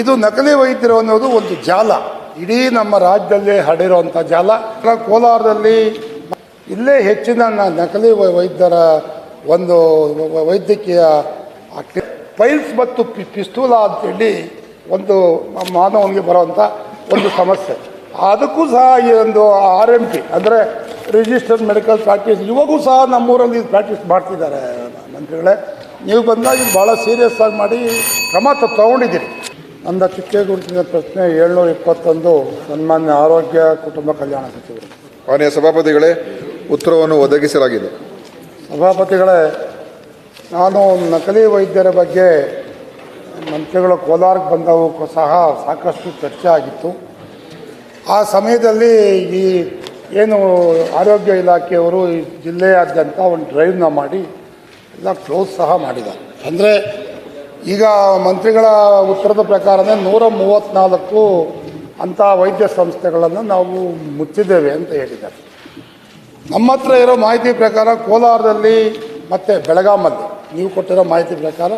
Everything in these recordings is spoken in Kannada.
ಇದು ನಕಲಿ ವೈದ್ಯರು ಅನ್ನೋದು ಒಂದು ಜಾಲ. ಇಡೀ ನಮ್ಮ ರಾಜ್ಯದಲ್ಲಿ ಹರಡಿರುವಂಥ ಜಾಲ. ಕೋಲಾರದಲ್ಲಿ ಇಲ್ಲೇ ಹೆಚ್ಚಿನ ನಕಲಿ ವೈದ್ಯರ ಒಂದು ವೈದ್ಯಕೀಯ ಪೈಲ್ಸ್ ಮತ್ತು ಪಿ ಪಿಸ್ತೂಲ ಅಂತೇಳಿ ಒಂದು ಮಾನವನಿಗೆ ಬರುವಂಥ ಒಂದು ಸಮಸ್ಯೆ. ಅದಕ್ಕೂ ಸಹ ಈ ಒಂದು ಆರ್ ಎಂ ಪಿ, ಅಂದರೆ ರಿಜಿಸ್ಟರ್ಡ್ ಮೆಡಿಕಲ್ ಪ್ರಾಕ್ಟೀಸ್ ಇವಾಗೂ ಸಹ ನಮ್ಮೂರಲ್ಲಿ ಇದು ಪ್ರಾಕ್ಟೀಸ್ ಮಾಡ್ತಿದ್ದಾರೆ ಮಂತ್ರಿಗಳೇ. ನೀವು ಬಂದಾಗ ಇದು ಭಾಳ ಸೀರಿಯಸ್ ಆಗಿ ಮಾಡಿ ಕ್ರಮ ತಗೊಂಡಿದ್ದೀರಿ. ನನ್ನ ಚಿಕ್ಕ ಗುರುತಿನ ಪ್ರಶ್ನೆ ಏಳ್ನೂರ ಇಪ್ಪತ್ತೊಂದು ಸನ್ಮಾನ್ಯ ಆರೋಗ್ಯ ಕುಟುಂಬ ಕಲ್ಯಾಣ ಸಚಿವರು. ಮಾನ್ಯ ಸಭಾಪತಿಗಳೇ ಉತ್ತರವನ್ನು ಒದಗಿಸಲಾಗಿದೆ. ಸಭಾಪತಿಗಳೇ ನಾನು ನಕಲಿ ವೈದ್ಯರ ಬಗ್ಗೆ ಮಂತ್ರಿಗಳು ಕೋಲಾರಕ್ಕೆ ಬಂದವು ಸಹ ಸಾಕಷ್ಟು ಚರ್ಚೆ ಆಗಿತ್ತು. ಆ ಸಮಯದಲ್ಲಿ ಈ ಏನು ಆರೋಗ್ಯ ಇಲಾಖೆಯವರು ಈ ಜಿಲ್ಲೆಯಾದ್ಯಂತ ಒಂದು ಡ್ರೈವ್ನ ಮಾಡಿ ಎಲ್ಲ ಕ್ಲೋಸ್ ಸಹ ಮಾಡಿದ್ದಾರೆ. ಅಂದರೆ ಈಗ ಮಂತ್ರಿಗಳ ಉತ್ತರದ ಪ್ರಕಾರನೇ ನೂರ ಮೂವತ್ತ್ನಾಲ್ಕು ಅಂಥ ವೈದ್ಯ ಸಂಸ್ಥೆಗಳನ್ನು ನಾವು ಮುಚ್ಚಿದ್ದೇವೆ ಅಂತ ಹೇಳಿದ್ದಾರೆ. ನಮ್ಮ ಹತ್ರ ಇರೋ ಮಾಹಿತಿ ಪ್ರಕಾರ ಕೋಲಾರದಲ್ಲಿ ಮತ್ತು ಬೆಳಗಾಮಲ್ಲಿ ನೀವು ಕೊಟ್ಟಿರೋ ಮಾಹಿತಿ ಪ್ರಕಾರ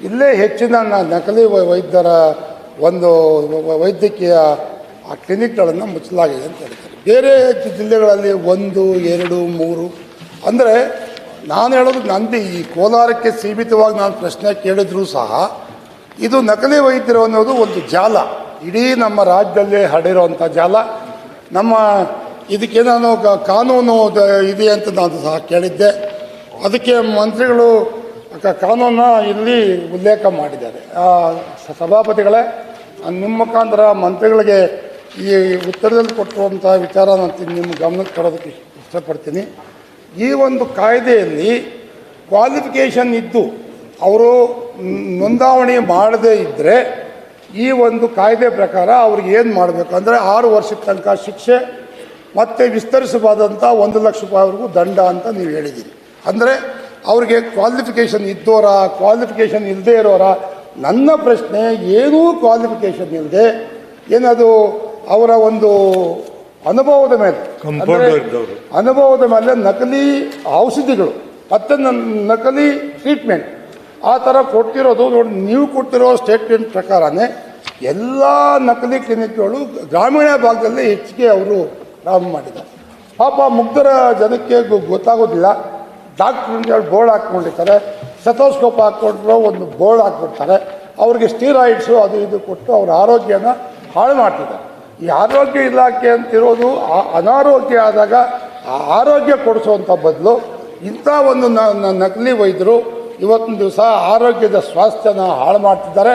ಇಲ್ಲೇ ಹೆಚ್ಚಿನ ನಕಲಿ ವೈದ್ಯರ ಒಂದು ವೈದ್ಯಕೀಯ ಆ ಕ್ಲಿನಿಕ್ಗಳನ್ನು ಮುಚ್ಚಲಾಗಿದೆ ಅಂತ ಹೇಳ್ತಾರೆ ಬೇರೆ ಜಿಲ್ಲೆಗಳಲ್ಲಿ ಒಂದು, ಎರಡು, ಮೂರು, ಅಂದರೆ ನಾನು ಹೇಳೋದು ನಂದು, ಈ ಕೋಲಾರಕ್ಕೆ ಸೀಮಿತವಾಗಿ ನಾನು ಪ್ರಶ್ನೆ ಕೇಳಿದ್ರೂ ಸಹ, ಇದು ನಕಲಿ ವೈದ್ಯರು ಅನ್ನೋದು ಒಂದು ಜಾಲ. ಇಡೀ ನಮ್ಮ ರಾಜ್ಯದಲ್ಲಿ ಹರಡಿರುವಂಥ ಜಾಲ. ನಮ್ಮ ಇದಕ್ಕೆ ನಾನು ಕಾನೂನು ಇದೆ ಅಂತ ನಾನು ಸಹ ಕೇಳಿದ್ದೆ. ಅದಕ್ಕೆ ಮಂತ್ರಿಗಳು ಕಾನೂನ ಇಲ್ಲಿ ಉಲ್ಲೇಖ ಮಾಡಿದ್ದಾರೆ. ಸಭಾಪತಿಗಳೇ ನಿಮ್ಮ ಮುಖಾಂತರ ಮಂತ್ರಿಗಳಿಗೆ ಈ ಉತ್ತರದಲ್ಲಿ ಕೊಟ್ಟಿರುವಂಥ ವಿಚಾರ ನಾನು ನಿಮ್ಮ ಗಮನಕ್ಕೆ ಇಷ್ಟ- ಇಷ್ಟಪಡ್ತೀನಿ. ಈ ಒಂದು ಕಾಯ್ದೆಯಲ್ಲಿ ಕ್ವಾಲಿಫಿಕೇಷನ್ ಇದ್ದು ಅವರು ನೋಂದಾವಣಿ ಮಾಡದೇ ಇದ್ದರೆ ಈ ಒಂದು ಕಾಯ್ದೆ ಪ್ರಕಾರ ಅವ್ರಿಗೆ ಏನು ಮಾಡಬೇಕು? ಅಂದರೆ ಆರು ವರ್ಷದ ತನಕ ಶಿಕ್ಷೆ ಮತ್ತು ವಿಸ್ತರಿಸಬಾದಂಥ ಒಂದು ಲಕ್ಷ ರೂಪಾಯಿವರೆಗೂ ದಂಡ ಅಂತ ನೀವು ಹೇಳಿದ್ದೀರಿ ಅಂದರೆ ಅವ್ರಿಗೆ ಕ್ವಾಲಿಫಿಕೇಷನ್ ಇದ್ದೋರ ಕ್ವಾಲಿಫಿಕೇಷನ್ ಇಲ್ಲದೆ ಇರೋರ, ನನ್ನ ಪ್ರಶ್ನೆ, ಏನೂ ಕ್ವಾಲಿಫಿಕೇಷನ್ ಇಲ್ಲದೆ ಏನದು ಅವರ ಒಂದು ಅನುಭವದ ಮೇಲೆ. ಅನುಭವದ ಮೇಲೆ ನಕಲಿ ಔಷಧಿಗಳು ಮತ್ತೆ ನಕಲಿ ಟ್ರೀಟ್ಮೆಂಟ್ ಆ ಥರ ಕೊಡ್ತಿರೋದು ನೋಡಿ ನೀವು ಕೊಡ್ತಿರೋ ಸ್ಟೇಟ್ಮೆಂಟ್ ಪ್ರಕಾರನೇ ಎಲ್ಲ ನಕಲಿ ಕ್ಲಿನಿಕ್ಗಳು ಗ್ರಾಮೀಣ ಭಾಗದಲ್ಲಿ ಹೆಚ್ಚಿಗೆ ಅವರು ಪ್ರಾರಂಭ ಮಾಡಿದ್ದಾರೆ. ಪಾಪ ಮುಗ್ಧರ ಜನಕ್ಕೆ ಗೊ- ಗೊತ್ತಾಗೋದಿಲ್ಲ. Doctor board ಹಾಕ್ಕೊಂಡಿರ್ತಾರೆ. ಸೆಥೋಸ್ಕೋಪ್ ಹಾಕ್ಕೊಟ್ರು ಒಂದು ಬೋರ್ಡ್ ಹಾಕ್ಬಿಡ್ತಾರೆ ಅವ್ರಿಗೆ ಸ್ಟೀರಾಯ್ಡ್ಸು ಅದು ಇದು ಕೊಟ್ಟು ಅವ್ರ ಆರೋಗ್ಯನ ಹಾಳು ಮಾಡ್ತಿದ್ದಾರೆ. ಈ ಆರೋಗ್ಯ ಇಲಾಖೆ ಅಂತಿರೋದು ಅನಾರೋಗ್ಯ ಆದಾಗ ಆ ಆರೋಗ್ಯ ಕೊಡಿಸುವಂಥ ಬದಲು ಇಂಥ ಒಂದು ನಕಲಿ ವೈದ್ಯರು ಇವತ್ತಿನ ದಿವಸ ಆರೋಗ್ಯದ ಸ್ವಾಸ್ಥ್ಯನ ಹಾಳು ಮಾಡ್ತಿದ್ದಾರೆ.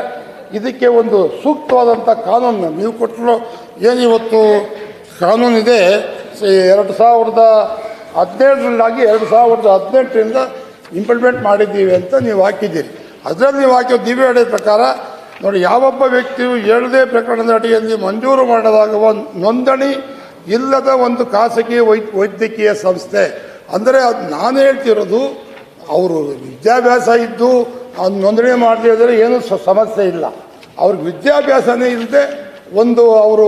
ಇದಕ್ಕೆ ಒಂದು ಸೂಕ್ತವಾದಂಥ ಕಾನೂನು ನೀವು ಕೊಟ್ಟಿರೋ ಏನು ಇವತ್ತು ಕಾನೂನಿದೆ ಎರಡು ಸಾವಿರದ ಹದಿನೇಳರಲ್ಲಾಗಿ ಎರಡು ಸಾವಿರದ ಹದಿನೆಂಟರಿಂದ ಇಂಪ್ಲಿಮೆಂಟ್ ಮಾಡಿದ್ದೀವಿ ಅಂತ ನೀವು ಹಾಕಿದ್ದೀರಿ. ಅದರಲ್ಲಿ ನೀವು ಹಾಕಿರೋ ದಿವ್ಯ ಪ್ರಕಾರ ನೋಡಿ ಯಾವೊಬ್ಬ ವ್ಯಕ್ತಿಯು ಏಳದೇ ಪ್ರಕರಣದ ಅಡಿಯಲ್ಲಿ ಮಂಜೂರು ಮಾಡಲಾಗುವ ನೋಂದಣಿ ಇಲ್ಲದ ಒಂದು ಖಾಸಗಿ ವೈದ್ಯಕೀಯ ಸಂಸ್ಥೆ. ಅಂದರೆ ಅದು ನಾನು ಹೇಳ್ತಿರೋದು ಅವರು ವಿದ್ಯಾಭ್ಯಾಸ ಇದ್ದು ಅದು ನೋಂದಣಿ ಮಾಡದಿದ್ದರೆ ಏನೂ ಸಮಸ್ಯೆ ಇಲ್ಲ. ಅವ್ರಿಗೆ ವಿದ್ಯಾಭ್ಯಾಸನೇ ಇಲ್ಲದೆ ಒಂದು ಅವರು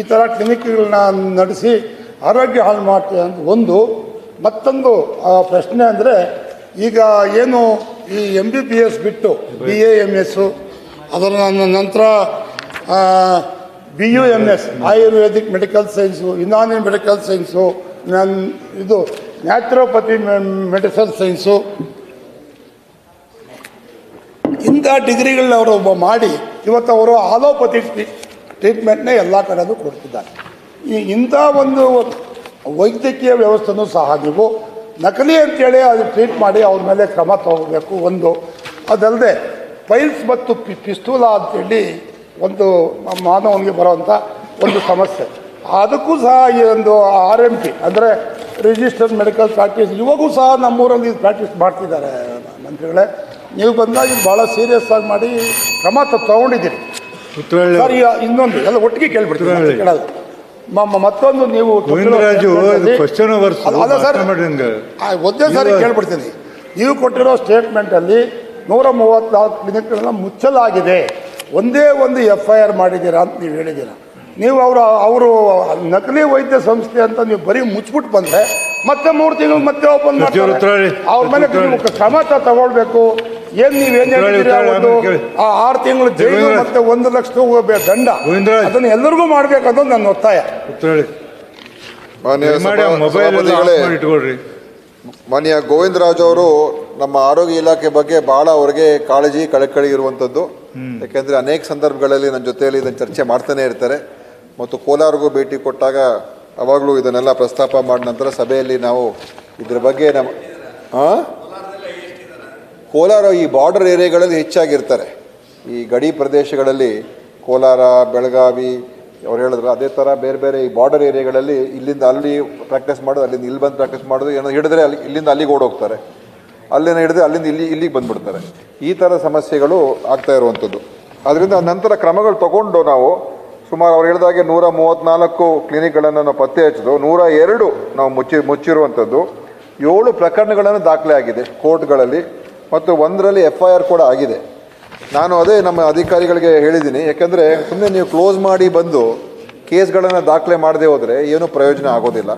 ಈ ಥರ ಕ್ಲಿನಿಕ್ಗಳನ್ನ ನಡೆಸಿ ಆರೋಗ್ಯ ಹಾಳು ಮಾಡ್ತೇವೆ ಅಂತ ಒಂದು. ಮತ್ತೊಂದು ಪ್ರಶ್ನೆ ಅಂದರೆ ಈಗ ಏನು ಈ ಎಂ ಬಿ ಬಿ ಎಸ್ ಬಿಟ್ಟು ಬಿ ಎ ಎಂ ಎಸ್ಸು ಅದರ ನಂತರ B U M S ayurvedic medical science Unani medical science ನನ್ನ ಇದು ನ್ಯಾಚುರೋಪತಿ ಮೆಡಿಕಲ್ ಸೈನ್ಸು ಇಂಥ ಡಿಗ್ರಿಗಳನ್ನ ಅವರು ಒಬ್ಬ ಮಾಡಿ, ಇವತ್ತು ಅವರು ಆಲೋಪತಿ ಟ್ರೀಟ್ಮೆಂಟ್ನೇ ಎಲ್ಲ ಕಡೆಯೂ ಕೊಡ್ತಿದ್ದಾರೆ. ಈ ಇಂಥ ಒಂದು ವೈದ್ಯಕೀಯ ವ್ಯವಸ್ಥೆನೂ ಸಹ ನೀವು ನಕಲಿ ಅಂತೇಳಿ ಅದು ಟ್ರೀಟ್ ಮಾಡಿ ಅವ್ರ ಮೇಲೆ ಕ್ರಮ ತಗೋಬೇಕು ಒಂದು. ಅದಲ್ಲದೆ ಪೈಲ್ಸ್ ಮತ್ತು ಪಿ ಪಿಸ್ತೂಲ ಅಂತೇಳಿ ಒಂದು ಮಾನವನಿಗೆ ಬರುವಂಥ ಒಂದು ಸಮಸ್ಯೆ. ಅದಕ್ಕೂ ಸಹ ಈ ಒಂದು ಆರ್ ಎಂ ಪಿ ಅಂದರೆ ರಿಜಿಸ್ಟರ್ಡ್ ಮೆಡಿಕಲ್ ಪ್ರಾಕ್ಟೀಸ್ ಇವಾಗೂ ಸಹ ನಮ್ಮೂರಲ್ಲಿ ಇದು ಪ್ರಾಕ್ಟೀಸ್ ಮಾಡ್ತಿದ್ದಾರೆ ಮಂತ್ರಿಗಳೇ. ನೀವು ಬಂದಾಗ ಇದು ಭಾಳ ಸೀರಿಯಸ್ ಆಗಿ ಮಾಡಿ ಕ್ರಮ ತಗೊಂಡಿದ್ದೀರಿ. ಸರ್ ಇನ್ನೊಂದು ಎಲ್ಲ ಒಟ್ಟಿಗೆ ಕೇಳ್ಬಿಡ್ತೀವಿ ಕೇಳೋದು ಮತ್ತೊಂದು ನೀವು ಅಲ್ಲಿ- ಸರ್. ಒಂದೇ ಸಾರಿ ಕೇಳ್ಬಿಡ್ತೀನಿ. ನೀವು ಕೊಟ್ಟಿರೋ ಸ್ಟೇಟ್ಮೆಂಟಲ್ಲಿ ನೂರ ಮೂವತ್ತ್ನಾಲ್ಕು ಕ್ಲಿನಿಕ್ಗಳನ್ನ ಮುಚ್ಚಲಾಗಿದೆ. ಒಂದೇ ಒಂದು ಎಫ್ ಐ ಆರ್ ಮಾಡಿದ್ದೀರಾ ಅಂತ ನೀವು ಹೇಳಿದ್ದೀರಾ. ನೀವು ಅವರು ಅವರು ನಕಲಿ ವೈದ್ಯ ಸಂಸ್ಥೆ ಅಂತ ನೀವು ಬರೀ ಮುಚ್ಚಿಬಿಟ್ಟು ಬಂದರೆ ಮತ್ತೆ ಮೂರು ತಿಂಗಳು ಮತ್ತೆ ಓಪನ್ ಮಾಡಿ ಮಾಡ್ತಾರೆ. ಅವ್ರ ಮೇಲೆ. ನೀವು ಕ್ರಮ ತಗೊಳ್ಬೇಕು. ಏನು ನೀವೇನು ಹೇಳಿದ್ದೀರಾ ಒಂದು ಆ ಆರು ತಿಂಗಳು ಜೈಲು. ಮತ್ತೆ ಒಂದು ಲಕ್ಷ ಹೋಗ್ಬೇಕು ದಂಡ. ಅದನ್ನು ಎಲ್ಲರಿಗೂ ಮಾಡ್ಬೇಕನ್ನೋದು ನನ್ನ ಒತ್ತಾಯ. ಮಾನ್ಯ ಗೋವಿಂದರಾಜ್ ಅವರು ನಮ್ಮ ಆರೋಗ್ಯ ಇಲಾಖೆ ಬಗ್ಗೆ ಬಹಳ ಅವರಿಗೆ ಕಾಳಜಿ ಕಳಕಳಿ ಇರುವಂಥದ್ದು ಯಾಕೆಂದ್ರೆ ಅನೇಕ ಸಂದರ್ಭಗಳಲ್ಲಿ ನನ್ನ ಜೊತೆಯಲ್ಲಿ ಇದನ್ನು ಚರ್ಚೆ ಮಾಡ್ತಾನೆ ಇರ್ತಾರೆ. ಮತ್ತು ಕೋಲಾರ್ಗೂ ಭೇಟಿ ಕೊಟ್ಟಾಗ ಅವಾಗಲೂ ಇದನ್ನೆಲ್ಲ ಪ್ರಸ್ತಾಪ ಮಾಡಿದ ನಂತರ ಸಭೆಯಲ್ಲಿ ನಾವು ಇದ್ರ ಬಗ್ಗೆ ನಮ್ಮ ಹಾಂ ಕೋಲಾರ ಈ ಬಾರ್ಡರ್ ಏರಿಯಾಗಳಲ್ಲಿ ಹೆಚ್ಚಾಗಿರ್ತಾರೆ. ಈ ಗಡಿ ಪ್ರದೇಶಗಳಲ್ಲಿ ಕೋಲಾರ ಬೆಳಗಾವಿ ಅವ್ರು ಹೇಳಿದ್ರು ಅದೇ ಥರ ಬೇರೆ ಬೇರೆ ಈ ಬಾರ್ಡರ್ ಏರಿಯಾಗಳಲ್ಲಿ ಇಲ್ಲಿಂದ ಅಲ್ಲಿ ಪ್ರಾಕ್ಟೀಸ್ ಮಾಡೋದು ಅಲ್ಲಿಂದ ಇಲ್ಲಿ ಬಂದು ಪ್ರಾಕ್ಟೀಸ್ ಮಾಡೋದು ಏನೋ ಹಿಡಿದ್ರೆ ಅಲ್ಲಿ ಇಲ್ಲಿಂದ ಅಲ್ಲಿಗೆ ಓಡೋಗ್ತಾರೆ. ಅಲ್ಲಿನ ಹಿಡಿದು ಅಲ್ಲಿಂದ ಇಲ್ಲಿ, ಇಲ್ಲಿಗೆ ಬಂದ್ಬಿಡ್ತಾರೆ. ಈ ಥರ ಸಮಸ್ಯೆಗಳು ಆಗ್ತಾ ಇರುವಂಥದ್ದು. ಅದರಿಂದ ನಂತರ ಕ್ರಮಗಳು ತಗೊಂಡು ನಾವು ಸುಮಾರು ಅವ್ರು ಹೇಳಿದಾಗೆ ನೂರ ಮೂವತ್ತ್ನಾಲ್ಕು ಕ್ಲಿನಿಕ್ಗಳನ್ನು ನಾವು ಪತ್ತೆ ಹಚ್ಚಿದ್ದು ನೂರ ಎರಡು ನಾವು ಮುಚ್ಚಿ, ಮುಚ್ಚಿರುವಂಥದ್ದು. ಏಳು ಪ್ರಕರಣಗಳನ್ನು ದಾಖಲೆ ಆಗಿದೆ ಕೋರ್ಟ್ಗಳಲ್ಲಿ ಮತ್ತು ಒಂದರಲ್ಲಿ ಎಫ್ ಐ ಆರ್ ಕೂಡ ಆಗಿದೆ. ನಾನು ಅದೇ ನಮ್ಮ ಅಧಿಕಾರಿಗಳಿಗೆ ಹೇಳಿದ್ದೀನಿ. ಯಾಕೆಂದರೆ ಸುಮ್ಮನೆ ನೀವು ಕ್ಲೋಸ್ ಮಾಡಿ ಬಂದು ಕೇಸ್ಗಳನ್ನು ದಾಖಲೆ ಮಾಡದೆ ಹೋದರೆ ಏನೂ ಪ್ರಯೋಜನ ಆಗೋದಿಲ್ಲ.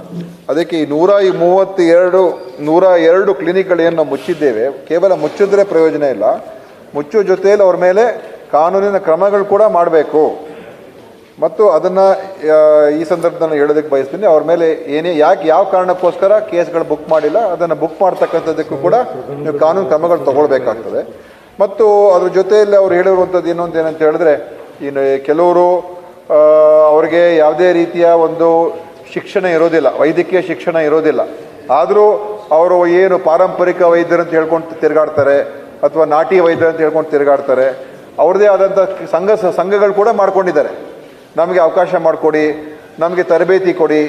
ಅದಕ್ಕೆ ಈ ನೂರ ಈ ಮೂವತ್ತೆರಡು, ನೂರ ಎರಡು ಕ್ಲಿನಿಕ್ಗಳೇನು ನಾವು ಮುಚ್ಚಿದ್ದೇವೆ, ಕೇವಲ ಮುಚ್ಚಿದ್ರೆ ಪ್ರಯೋಜನ ಇಲ್ಲ. ಮುಚ್ಚೋ ಜೊತೆಯಲ್ಲಿ ಅವ್ರ ಮೇಲೆ ಕಾನೂನಿನ ಕ್ರಮಗಳು ಕೂಡ ಮಾಡಬೇಕು. ಮತ್ತು ಅದನ್ನು ಈ ಸಂದರ್ಭದಲ್ಲಿ ಹೇಳೋದಕ್ಕೆ ಬಯಸ್ತೀನಿ, ಅವ್ರ ಮೇಲೆ ಏನೇ, ಯಾಕೆ, ಯಾವ ಕಾರಣಕ್ಕೋಸ್ಕರ ಕೇಸ್ಗಳು ಬುಕ್ ಮಾಡಿಲ್ಲ, ಅದನ್ನು ಬುಕ್ ಮಾಡ್ತಕ್ಕಂಥದ್ದಕ್ಕೂ ಕೂಡ ನೀವು ಕಾನೂನು ಕ್ರಮಗಳು ತಗೊಳ್ಬೇಕಾಗ್ತದೆ. ಮತ್ತು ಅದ್ರ ಜೊತೆಯಲ್ಲಿ ಅವ್ರು ಹೇಳಿರುವಂಥದ್ದು ಇನ್ನೊಂದು ಏನಂತ ಹೇಳಿದ್ರೆ, ಇನ್ನು ಕೆಲವರು ಅವ್ರಿಗೆ ಯಾವುದೇ ರೀತಿಯ ಒಂದು ಶಿಕ್ಷಣ ಇರೋದಿಲ್ಲ, ವೈದ್ಯಕೀಯ ಶಿಕ್ಷಣ ಇರೋದಿಲ್ಲ. ಆದರೂ ಅವರು ಏನು ಪಾರಂಪರಿಕ ವೈದ್ಯರು ಅಂತ ಹೇಳ್ಕೊಂಡು ತಿರುಗಾಡ್ತಾರೆ, ಅಥವಾ ನಾಟಿ ವೈದ್ಯರು ಅಂತ ಹೇಳ್ಕೊಂಡು ತಿರುಗಾಡ್ತಾರೆ, ಅವ್ರದ್ದೇ ಆದಂಥ ಸಂಘ, ಸಂಘಗಳು ಕೂಡ ಮಾಡ್ಕೊಂಡಿದ್ದಾರೆ. ನಮಗೆ ಅವಕಾಶ ಮಾಡಿಕೊಡಿ, ನಮಗೆ ತರಬೇತಿ ಕೊಡಿ,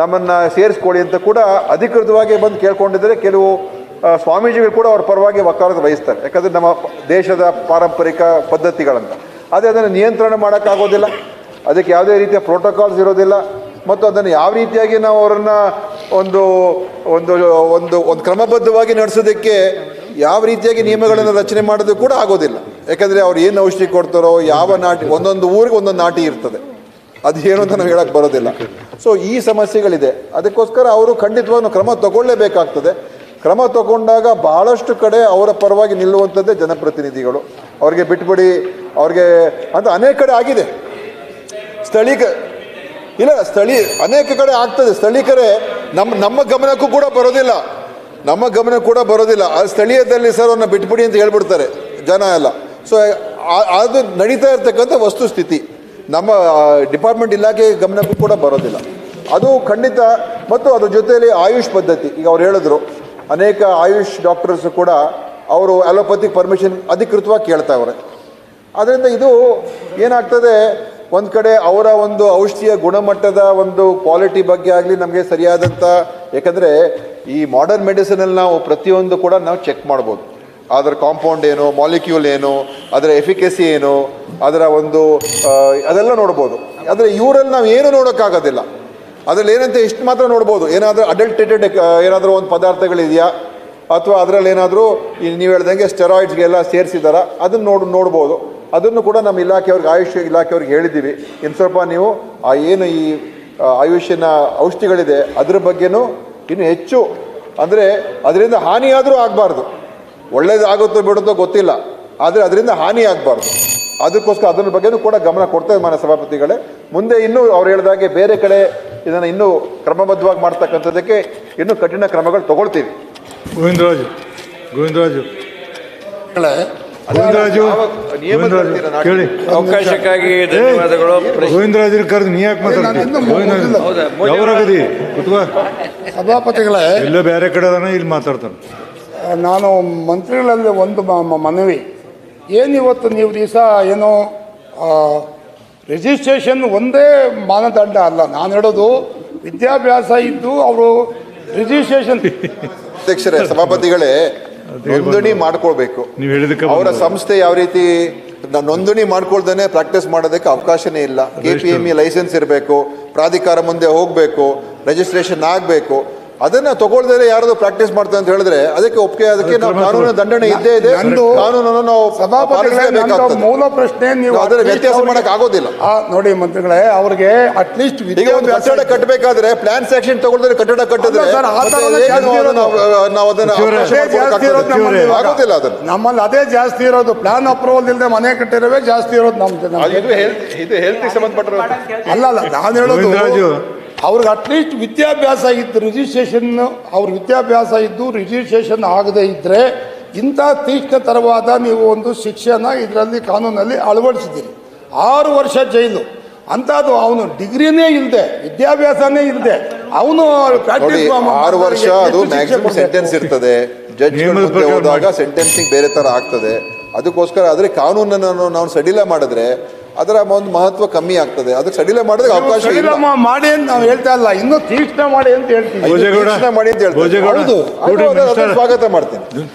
ನಮ್ಮನ್ನು ಸೇರಿಸ್ಕೊಳ್ಳಿ ಅಂತ ಕೂಡ ಅಧಿಕೃತವಾಗಿ ಬಂದು ಕೇಳ್ಕೊಂಡಿದ್ದರೆ ಕೆಲವು ಸ್ವಾಮೀಜಿಗಳು ಕೂಡ ಅವ್ರ ಪರವಾಗಿ ವಕಾಲತ್ತು ವಹಿಸ್ತಾರೆ. ಯಾಕಂದರೆ ನಮ್ಮ ದೇಶದ ಪಾರಂಪರಿಕ ಪದ್ಧತಿಗಳಂತ. ಅದೇ ಅದನ್ನು ನಿಯಂತ್ರಣ ಮಾಡೋಕ್ಕಾಗೋದಿಲ್ಲ. ಅದಕ್ಕೆ ಯಾವುದೇ ರೀತಿಯ ಪ್ರೋಟೋಕಾಲ್ಸ್ ಇರೋದಿಲ್ಲ. ಮತ್ತು ಅದನ್ನು ಯಾವ ರೀತಿಯಾಗಿ ನಾವು ಅವರನ್ನು ಒಂದು ಒಂದು ಒಂದು ಒಂದು ಕ್ರಮಬದ್ಧವಾಗಿ ನಡೆಸೋದಕ್ಕೆ ಯಾವ ರೀತಿಯಾಗಿ ನಿಯಮಗಳನ್ನು ರಚನೆ ಮಾಡೋದು ಕೂಡ ಆಗೋದಿಲ್ಲ. ಯಾಕಂದರೆ ಅವ್ರು ಏನು ಔಷಧಿ ಕೊಡ್ತಾರೋ, ಯಾವ ನಾಟಿ, ಒಂದೊಂದು ಊರಿಗೆ ಒಂದೊಂದು ನಾಟಿ ಇರ್ತದೆ. ಅದು ಏನು ಅಂತ ನಾವು ಹೇಳಕ್ಕೆ ಬರೋದಿಲ್ಲ. ಸೊ ಈ ಸಮಸ್ಯೆಗಳಿದೆ. ಅದಕ್ಕೋಸ್ಕರ ಅವರು ಖಂಡಿತವಾಗಿ ಕ್ರಮ ತಗೊಳ್ಳೇಬೇಕಾಗ್ತದೆ. ಕ್ರಮ ತಗೊಂಡಾಗ ಬಹಳಷ್ಟು ಕಡೆ ಅವರ ಪರವಾಗಿ ನಿಲ್ಲುವಂಥದ್ದೇ ಜನಪ್ರತಿನಿಧಿಗಳು. ಅವ್ರಿಗೆ ಬಿಟ್ಬಿಡಿ, ಅವ್ರಿಗೆ ಅಂತ ಅನೇಕ ಕಡೆ ಆಗಿದೆ. ಸ್ಥಳೀಕ, ಇಲ್ಲ ಸ್ಥಳೀಯ ಅನೇಕ ಕಡೆ ಆಗ್ತದೆ. ಸ್ಥಳೀಕರೇ, ನಮ್ಮ ನಮ್ಮ ಗಮನಕ್ಕೂ ಕೂಡ ಬರೋದಿಲ್ಲ. ನಮ್ಮ ಗಮನ ಕೂಡ ಬರೋದಿಲ್ಲ. ಆ ಸ್ಥಳೀಯದಲ್ಲಿ ಸರ್ ಅವನ್ನ ಬಿಟ್ಬಿಡಿ ಅಂತ ಹೇಳ್ಬಿಡ್ತಾರೆ, ಜನ ಎಲ್ಲ. ಸೊ ಅದು ನಡೀತಾ ಇರ್ತಕ್ಕಂಥ ವಸ್ತುಸ್ಥಿತಿ. ನಮ್ಮ ಡಿಪಾರ್ಟ್ಮೆಂಟ್ ಇಲಾಖೆ ಗಮನಕ್ಕೂ ಕೂಡ ಬರೋದಿಲ್ಲ. ಅದು ಖಂಡಿತ, ಮತ್ತು ಅದ್ರ ಜೊತೆಯಲ್ಲಿ ಆಯುಷ್ ಪದ್ಧತಿ. ಈಗ ಅವ್ರು ಹೇಳಿದ್ರು, ಅನೇಕ ಆಯುಷ್ ಡಾಕ್ಟರ್ಸ್ ಕೂಡ ಅವರು ಅಲೋಪತಿಕ್ ಪರ್ಮಿಷನ್ ಅಧಿಕೃತವಾಗಿ ಕೇಳ್ತಾವ್ರೆ ಅದರಿಂದ ಇದು ಏನಾಗ್ತದೆ ಒಂದು ಕಡೆ ಅವರ ಒಂದು ಔಷಧಿಯ ಗುಣಮಟ್ಟದ ಒಂದು ಕ್ವಾಲಿಟಿ ಬಗ್ಗೆ ಆಗಲಿ ನಮಗೆ ಸರಿಯಾದಂಥ ಯಾಕಂದರೆ ಈ ಮಾಡರ್ನ್ ಮೆಡಿಸಿನಲ್ಲಿ ನಾವು ಪ್ರತಿಯೊಂದು ಕೂಡ ನಾವು ಚೆಕ್ ಮಾಡ್ಬೋದು. ಅದರ ಕಾಂಪೌಂಡ್ ಏನು ಮಾಲಿಕ್ಯೂಲ್ ಏನು, ಅದರ ಎಫಿಕೆಸಿ ಏನು, ಅದರ ಒಂದು ಅದೆಲ್ಲ ನೋಡ್ಬೋದು. ಆದರೆ ಇವರಲ್ಲಿ ನಾವು ಏನು ನೋಡೋಕ್ಕಾಗೋದಿಲ್ಲ. ಅದರಲ್ಲಿ ಏನಂತ ಇಷ್ಟು ಮಾತ್ರ ನೋಡ್ಬೋದು. ಏನಾದರೂ ಅಡಲ್ಟೇಟೆಡ್ ಏನಾದರೂ ಒಂದು ಪದಾರ್ಥಗಳಿದೆಯಾ, ಅಥವಾ ಅದರಲ್ಲಿ ಏನಾದರೂ ನೀವು ಹೇಳ್ದಂಗೆ ಸ್ಟೆರಾಯ್ಡ್ಸ್ಗೆಲ್ಲ ಸೇರಿಸಿದಾರ, ಅದನ್ನು ನೋಡಿ, ನೋಡ್ಬೋದು. ಅದನ್ನು ಕೂಡ ನಮ್ಮ ಇಲಾಖೆಯವ್ರಿಗೆ ಆಯುಷ್ ಇಲಾಖೆಯವ್ರಿಗೆ ಹೇಳಿದ್ದೀವಿ. ಇನ್ನು ಸ್ವಲ್ಪ ನೀವು ಆ ಏನು ಈ ಆಯುಷ್ಯನ ಆಯುಷಿನ ಔಷಧಿಗಳಿದೆ ಅದ್ರ ಬಗ್ಗೆನೂ ಇನ್ನು ಹೆಚ್ಚು ಅಂದರೆ ಅದರಿಂದ ಹಾನಿಯಾದರೂ ಆಗಬಾರ್ದು. ಒಳ್ಳೇದಾಗುತ್ತೋ ಬಿಡುತ್ತೋ ಗೊತ್ತಿಲ್ಲ ಆದರೆ ಅದರಿಂದ ಹಾನಿ ಆಗಬಾರ್ದು. ಅದಕ್ಕೋಸ್ಕರ ಅದ್ರ ಬಗ್ಗೆನೂ ಕೂಡ ಗಮನ ಕೊಡ್ತೇವೆ ಮಾನ್ಯ ಸಭಾಪತಿಗಳೇ. ಮುಂದೆ ಇನ್ನೂ ಅವ್ರು ಹೇಳಿದಾಗೆ ಬೇರೆ ಕಡೆ ಇದನ್ನು ಇನ್ನೂ ಕ್ರಮಬದ್ಧವಾಗಿ ಮಾಡ್ತಕ್ಕಂಥದ್ದಕ್ಕೆ ಇನ್ನೂ ಕಠಿಣ ಕ್ರಮಗಳು ತಗೊಳ್ತೀವಿ. ಗೋವಿಂದರಾಜು ಗೋವಿಂದರಾಜು. ಗೋವಿಂದರಾಜು ಗೋವಿಂದರಾಜು? ಕೇಳಿ. ಅವಕಾಶಕ್ಕಾಗಿ ಧನ್ಯವಾದಗಳು. ಗೋವಿಂದರಾಜರು ಕರೆದು ನೀ ಯಾಕೆ ನಾನು ಮಾತಾಡ್ತಿ ಗೋವಿಂದರಾಜು ಮುಗಿದಿಲ್ಲ. ಕುತ್ಕೋ. ಸಭಾಪತಿಗಳೇ ಎಲ್ಲೋ ಬೇರೆ ಕಡೆ ಅದಾನ ಇಲ್ಲಿ ಮಾತಾಡ್ತಾರೆ ನಾನು ಮಂತ್ರಿಗಳಲ್ಲಿ ಒಂದು ಮನವಿ. ಏನು ಇವತ್ತು ನೀವು ದಿವಸ ಏನೋ ರಿಜಿಸ್ಟ್ರೇಷನ್ ಒಂದೇ ಮಾನದಂಡ ಅಲ್ಲ. ನಾನು ಹೇಳೋದು ವಿದ್ಯಾಭ್ಯಾಸ ಇದ್ದು ಅವರು ರಿಜಿಸ್ಟ್ರೇಷನ್ ಅಧ್ಯಕ್ಷರೇ ಸಭಾಪತಿಗಳೇ ನೋಂದಣಿ ಮಾಡ್ಕೊಳ್ಬೇಕು. ನೀವು ಹೇಳಿದಕ್ಕೆ ಅವರ ಸಂಸ್ಥೆ ಯಾವ ರೀತಿ ನೋಂದಣಿ ಮಾಡ್ಕೊಳ್ದೇನೆ ಪ್ರಾಕ್ಟೀಸ್ ಮಾಡೋದಕ್ಕೆ ಅವಕಾಶನೇ ಇಲ್ಲ. K P M E licence ಇರಬೇಕು ಪ್ರಾಧಿಕಾರ ಮುಂದೆ ಹೋಗಬೇಕು ರಿಜಿಸ್ಟ್ರೇಷನ್ ಆಗಬೇಕು. ಅದನ್ನ ತಗೊಳ್ದೇ ಯಾರು ಪ್ರಾಕ್ಟೀಸ್ ಮಾಡ್ತಾರೆ ಅಂತ ಹೇಳಿದ್ರೆ ಅದಕ್ಕೆ ಒಪ್ಪಿಗೆ ಅದಕ್ಕೆ ನಾವು ಕ್ರಮ ಕಾನೂನಿನ ದಂಡನೆ ಇದ್ದೇ ಇದೆ. ಕಾನೂನನ್ನು ನಾವು ಮೂಲ ಪ್ರಶ್ನೆ ನೀವು ಅದರ ವ್ಯತ್ಯಾಸ ಅವ್ರಿಗೆ- ಮಾಡಕ್ ಆಗೋದಿಲ್ಲ. ಆ, ನೋಡಿ ಮಂತ್ರಿಗಳೇ ಅವ್ರಿಗೆ ಅಟ್ಲೀಸ್ಟ್ ಕಟ್ಟಡ ಕಟ್ಟಬೇಕಾದ್ರೆ ಪ್ಲಾನ್ ಸೆಕ್ಷನ್ ತಗೊಳ್ದ್ರೆ ಕಟ್ಟಡ ಕಟ್ಟಿದ್ರೆ ನಾವು ಅದನ್ನ- ಆಗೋದಿಲ್ಲ ಅದನ್ನ. ನಮ್ಮಲ್ಲಿ ಅದೇ ಜಾಸ್ತಿ ಇರೋದು. ಪ್ಲಾನ್ ಅಪ್ರೂವಲ್ ಇಲ್ಲದೆ ಮನೆ ಕಟ್ಟಿರೋವೇ ಜಾಸ್ತಿ ಇರೋದು ನಮ್ದು ಜನ ಇದು ಹೆಲ್ತ್ ಅಲ್ಲ ಅಲ್ಲ ನಾನು ಹೇಳೋದು. ಅವ್ರಿಗೆ ಅಟ್ಲೀಸ್ಟ್ ವಿದ್ಯಾಭ್ಯಾಸ ಇದ್ದು ರಿಜಿಸ್ಟ್ರೇಷನ್ ಅವ್ರ ವಿದ್ಯಾಭ್ಯಾಸ ಇದ್ದು ರಿಜಿಸ್ಟ್ರೇಷನ್ ಆಗದೇ ಇದ್ದರೆ ಇಂಥ ತೀಕ್ಷ್ಣತರವಾದ ನೀವು ಒಂದು ಶಿಕ್ಷೆನ ಇದರಲ್ಲಿ ಕಾನೂನಲ್ಲಿ ಅಳವಡಿಸಿದ್ದೀರಿ. ಆರು ವರ್ಷ ಜೈಲು. ಅಂಥದ್ದು ಅವನು ಡಿಗ್ರಿನೇ ಇಲ್ಲದೆ ವಿದ್ಯಾಭ್ಯಾಸನೇ ಇಲ್ಲದೆ ಅವನು ಆರು ವರ್ಷ ಅದು ಮ್ಯಾಕ್ಸಿಮಮ್ ಸೆಂಟೆನ್ಸ್ ಇರ್ತದೆ. ಜಡ್ಜ್ ಮುಂದೆ ಹೋದಾಗ. ಸೆಂಟೆನ್ಸಿಂಗ್ ಬೇರೆ ತರ ಆಗ್ತದೆ. ಅದಕ್ಕೋಸ್ಕರ ಆದರೆ ಕಾನೂನನ್ನು ನಾವು ಸಡಿಲ ಮಾಡಿದ್ರೆ ಅದರ ಒಂದು ಮಹತ್ವ ಕಮ್ಮಿ ಆಗ್ತದೆ. ಅದಕ್ಕೆ ಸಡಿಲ ಮಾಡಿದ್ರೆ ಅವಕಾಶ ಇಲ್ಲ. ಸಡಿಲ ಮಾಡಿ ಅಂತ ನಾವು ಹೇಳ್ತಾ ಇಲ್ಲ. ಇನ್ನೂ ತೀಕ್ಷ್ಣ ಮಾಡಿ ಅಂತ ಹೇಳ್ತೀವಿ. ಮಾಡಿ ಅಂತ ಹೇಳ್ತಾರೆ. ಭೋಜೇಗೌಡ ಹೌದು. ಅದು- ಅದು- ಅದನ್ನ ಸ್ವಾಗತ ಮಾಡ್ತೀನಿ.